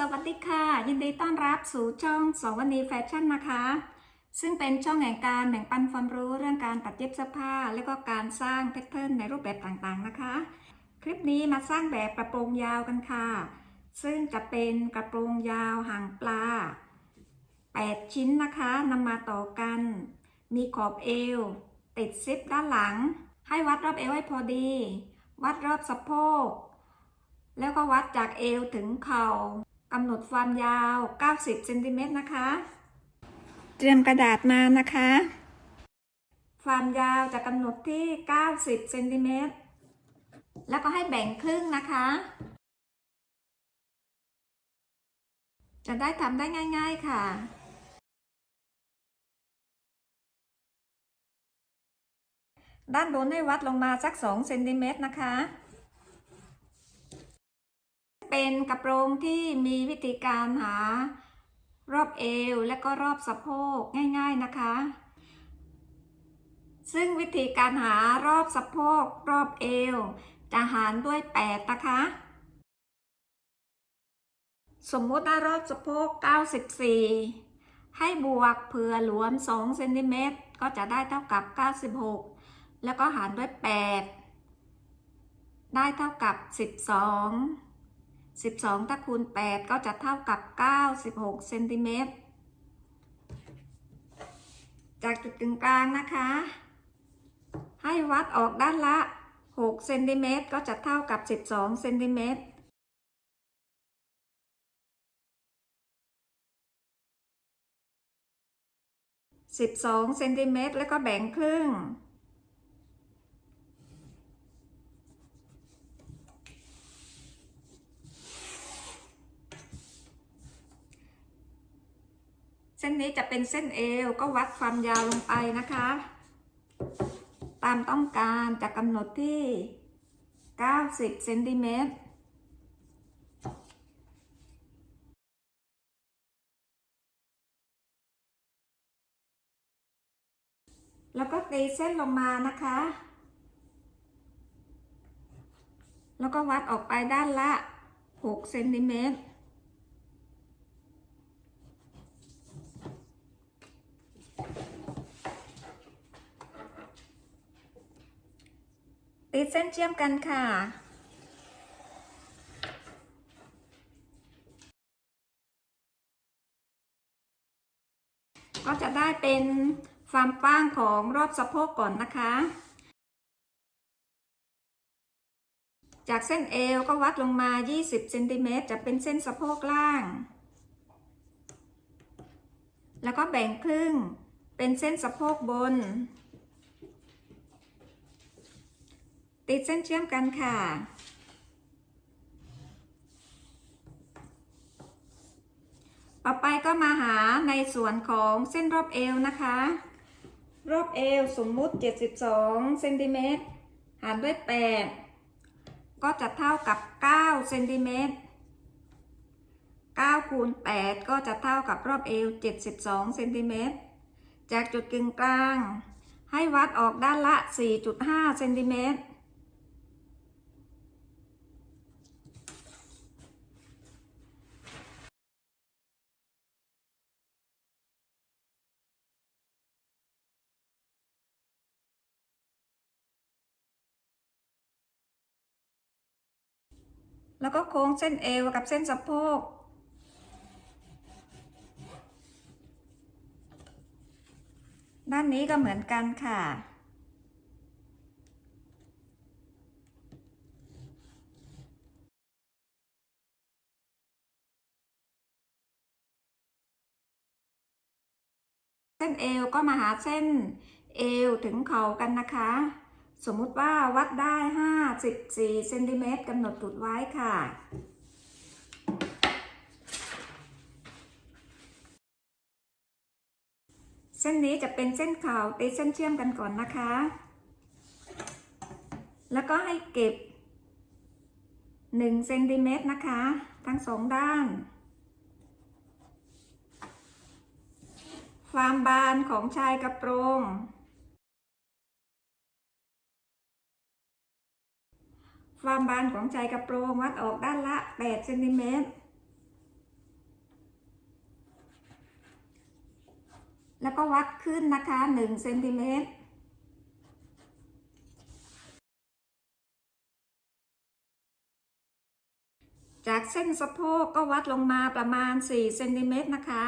สวัสดีค่ะ ยินดีต้อนรับสู่ช่องสวันีแฟชั่นนะคะ ซึ่งเป็นช่องแห่งการแบ่งปันความรู้เรื่องการตัดเย็บเสื้อผ้า และก็การสร้างแพทเทิร์นในรูปแบบต่างๆนะคะ คลิปนี้มาสร้างแบบกระโปรงยาวกันค่ะ ซึ่งจะเป็นกระโปรงยาวหางปลา 8 ชิ้นนะคะนำมาต่อกัน มีขอบเอว ติดซิปด้านหลัง ให้วัดรอบเอวให้พอดี วัดรอบสะโพกแล้วก็วัดจากเอวถึงเข่า กำหนดความยาว 90เซนติเมตรนะคะ เตรียมกระดาษมานะคะ ความยาวจะกำหนดที่ 90เซนติเมตร แล้วก็ให้แบ่งครึ่งนะคะ จะได้ทำได้ง่าย ๆค่ะด้านบนให้วัดลงมาสัก2เซนติเมตรนะคะ เป็นกระโปรงที่มีวิธีการหารอบเอวและก็รอบสะโพกง่าย ๆนะคะ ซึ่งวิธีการหารอบสะโพกรอบเอว จะหารด้วย 8 นะคะ สมมติว่ารอบสะโพก 94 ให้บวกเผื่อหลวม2เซนติเมตรก็จะได้เท่ากับ 96 แล้วก็หารด้วย 8 ได้เท่ากับ 12 12 ถ้าคูณ 8 ก็จะเท่ากับ 96 เซนติเมตร จากจุดกึ่งกลางนะคะ ให้วัดออกด้านละ 6 เซนติเมตร ก็จะเท่ากับ 12 เซนติเมตร12เซนติเมตรแล้วก็แบ่งครึ่ง เส้นนี้จะเป็นเส้นเอวก็วัดความยาวลงไปนะคะ ตามต้องการจะกำหนดที่ 90เซนติเมตรแล้วก็ตีเส้นลงมานะคะ แล้วก็วัดออกไปด้านละ 6 เซนติเมตร ติดเส้นเชื่อมกันค่ะ ก็จะได้เป็นความกว้างของรอบสะโพกก่อนนะคะ จากเส้นเอวก็วัดลงมา 20เซนติเมตรจะเป็นเส้นสะโพกล่าง แล้วก็แบ่งครึ่งเป็นเส้นสะโพกบน ติดเส้นเชื่อมกันค่ะ ต่อไปก็มาหาในส่วนของเส้นรอบเอวนะคะ รอบเอวสมมุติ 72เซนติเมตรหารด้วย 8 ก็จะเท่ากับ9เซนติเมตร9คูณ8ก็จะเท่ากับรอบเอว 72เซนติเมตร จากจุดกึ่งกลาง ให้วัดออกด้านละ 4.5เซนติเมตร แล้วก็โค้งเส้นเอวกับเส้นสะโพก ด้านนี้ก็เหมือนกันค่ะ เส้นเอวก็มาหาเส้นเอวถึงเข่ากันนะคะ สมมุติว่าวัดได้ 54เซนติเมตรกำหนดจุดไว้ค่ะ เส้นนี้จะเป็นเส้นข่าตีเส้นเชื่อมกันก่อนนะคะ แล้วก็ให้เก็บ1เซนติเมตรนะคะ ทั้งสองด้าน ความบานของชายกระโปรง ความบานของใจกระโปรงวัดออกด้านละ8เซนติเมตร แล้วก็วัดขึ้นนะคะ1เซนติเมตรจากเส้นสะโพกก็วัดลงมาประมาณ 4 เซนติเมตรนะคะ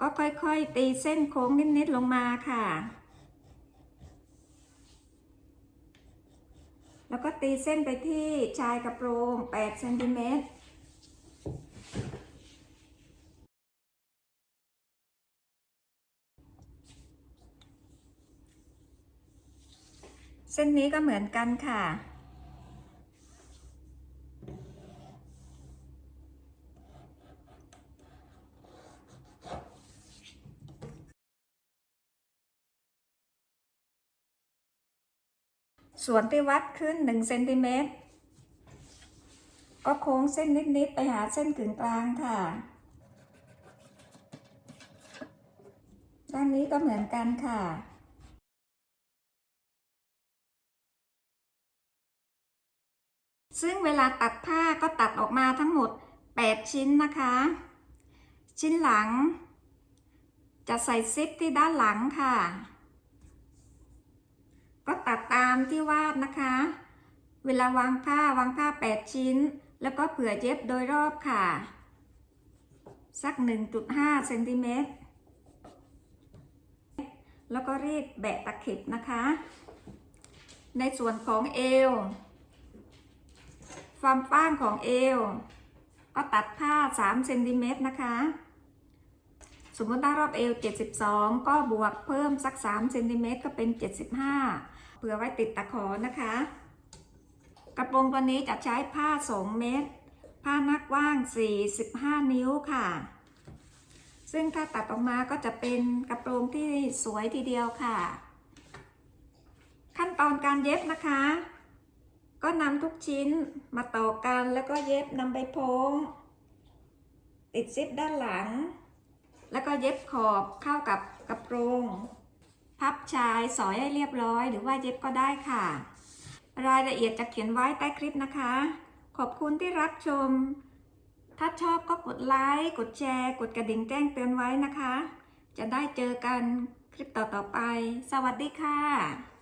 ก็ค่อยๆ ตีเส้นโค้งนิดๆลงมาค่ะ แล้วก็ตีเส้นไปที่ชายกระโปรง8เซนติเมตรเส้นนี้ก็เหมือนกันค่ะ ส่วนที่วัดขึ้น1เซนติเมตรก็โค้งเส้นนิด ๆ ไปหาเส้นกึ่งกลางค่ะ ด้านนี้ก็เหมือนกันค่ะ ซึ่งเวลาตัดผ้าก็ตัดออกมาทั้งหมด 8 ชิ้นนะคะ ชิ้นหลัง จะใส่ซิปที่ด้านหลังค่ะ ก็ตัดตามที่วาดนะคะ เวลาวางผ้าวางผ้า 8 ชิ้น แล้วก็เผื่อเย็บโดยรอบค่ะ สัก 1.5เซนติเมตรแล้วก็รีดแบะตะเข็บนะคะ ในส่วนของเอว ความกว้างของเอว ก็ตัดผ้า 3 เซนติเมตรนะคะ สมมติถ้ารอบเอว 72 ก็บวกเพิ่มสัก 3 เซนติเมตรก็เป็น 75 ผื่อไว้ติดตะขอนะคะ กระโปรงตัวนี้จะใช้ผ้า 2 เมตร ผ้านักว่าง 45 นิ้วค่ะ ซึ่งถ้าตัดออกมาก็จะเป็นกระโปรงที่สวยทีเดียวค่ะ ขั้นตอนการเย็บนะคะ ก็นำทุกชิ้นมาต่อกันแล้วก็เย็บนำไปโพงติดซิปด้านหลัง แล้วก็เย็บขอบเข้ากับกระโปรง พับชายสอยให้เรียบร้อยหรือว่าเย็บก็ได้ค่ะ รายละเอียดจะเขียนไว้ใต้คลิปนะคะ ขอบคุณที่รับชม ถ้าชอบก็กดไลค์ กดแชร์ กดกระดิ่งแจ้งเตือนไว้นะคะ จะได้เจอกันคลิปต่อๆไป สวัสดีค่ะ